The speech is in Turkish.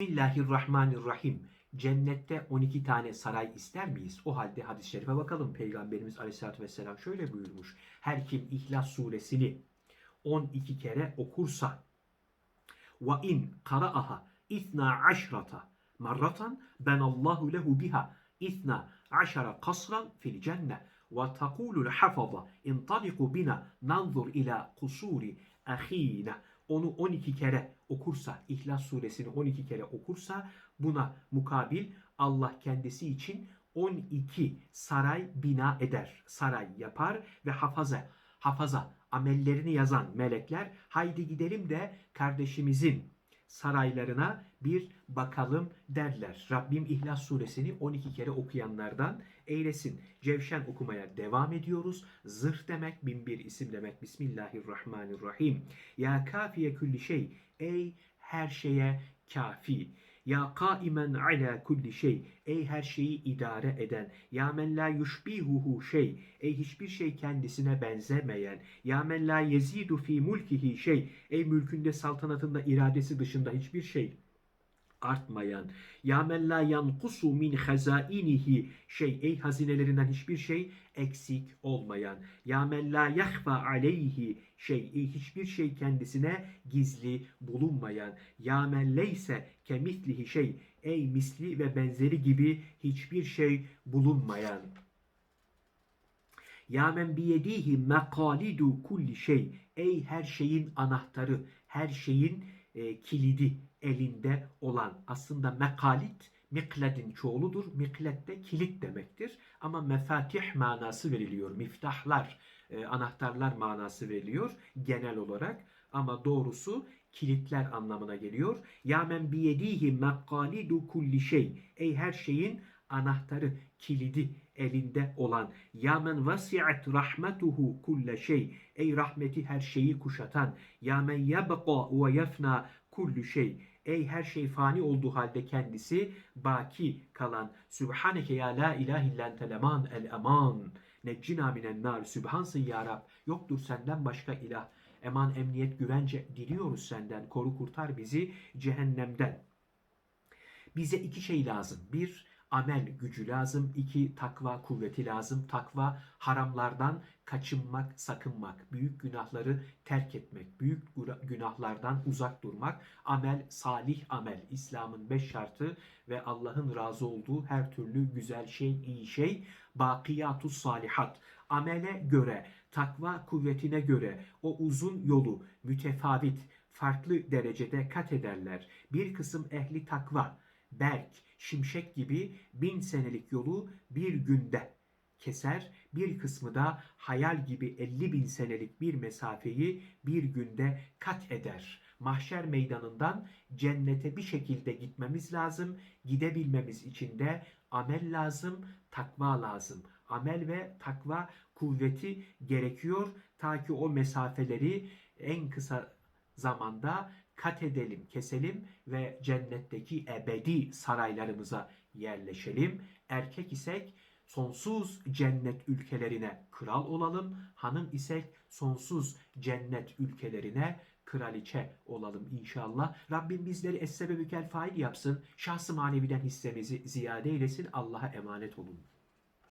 Bismillahirrahmanirrahim. Cennette 12 tane saray ister miyiz? O halde hadis-i şerife bakalım. Peygamberimiz Aleyhisselatü Vesselam şöyle buyurmuş. Her kim İhlas suresini 12 kere okursa ve in qara'aha ithna aşrata marratan ben Allahu lehu biha ithna aşara kasran fil cenne ve takulul hafaza intaliku bina nanzur ila kusuri ahina onu 12 kere okursa, İhlas suresini 12 kere okursa buna mukabil Allah kendisi için 12 saray bina eder, saray yapar ve hafaza, hafaza amellerini yazan melekler haydi gidelim de kardeşimizin saraylarına bir bakalım derler. Rabbim İhlas suresini 12 kere okuyanlardan eylesin. Cevşen okumaya devam ediyoruz. Zırh demek, bin bir isim demek. Bismillahirrahmanirrahim. Ya kafiye külli şey. Ey her şeye kafi. Ya kaimen ala kulli şey. Ey her şeyi idare eden. Ya men la yushbihuhu şey. Ey hiçbir şey kendisine benzemeyen. Ya men la yezidu fi mulkihi şey. Ey mülkünde saltanatında iradesi dışında hiçbir şey artmayan. Ya men la yankusu min hazainihi şey. Ey hazinelerinden hiçbir şey eksik olmayan. Ya men la yahfa aleyhi şey. Ey hiçbir şey kendisine gizli bulunmayan. Ya men leyse kemitlihi şey. Ey misli ve benzeri gibi hiçbir şey bulunmayan. Ya men biyedihi mekalidu kulli şey. Ey her şeyin anahtarı, her şeyin e, kilidi elinde olan. Aslında mekalit mikledin çoğuludur. Miklet de kilit demektir. Ama mefatih manası veriliyor. Miftahlar, e, anahtarlar manası veriliyor genel olarak. Ama doğrusu kilitler anlamına geliyor. Ya men biyedihi mekalidu kulli şey. Ey her şeyin anahtarı, kilidi elinde olan. Ya men vasi'at rahmetuhu kulle şey. Ey rahmeti her şeyi kuşatan. Ya men yabqa ve yefna kullu şey. Ey her şey fani olduğu halde kendisi baki kalan. Sübhaneke ya la ilahe illen teleman el eman. Neccina minen nar. Sübhansın ya Rab. Yoktur senden başka ilah. Eman, emniyet, güvence diliyoruz senden. Koru kurtar bizi cehennemden. Bize iki şey lazım. Bir, amel gücü lazım. İki, takva kuvveti lazım. Takva haramlardan kaçınmak, sakınmak, büyük günahları terk etmek, büyük günahlardan uzak durmak, amel, salih amel, İslam'ın beş şartı ve Allah'ın razı olduğu her türlü güzel şey, iyi şey, bakiyatus salihat, amele göre, takva kuvvetine göre o uzun yolu mütefavit, farklı derecede kat ederler. Bir kısım ehli takva, Berk, Şimşek gibi bin senelik yolu bir günde keser, bir kısmı da hayal gibi 50 bin senelik bir mesafeyi bir günde kat eder. Mahşer meydanından cennete bir şekilde gitmemiz lazım. Gidebilmemiz için de amel lazım, takva lazım. Amel ve takva kuvveti gerekiyor ta ki o mesafeleri en kısa zamanda kat edelim, keselim ve cennetteki ebedi saraylarımıza yerleşelim. Erkek isek sonsuz cennet ülkelerine kral olalım. Hanım isek sonsuz cennet ülkelerine kraliçe olalım inşallah. Rabbim bizleri es-sebebükel fail yapsın. Şahsı maneviden hissemizi ziyade eylesin. Allah'a emanet olun.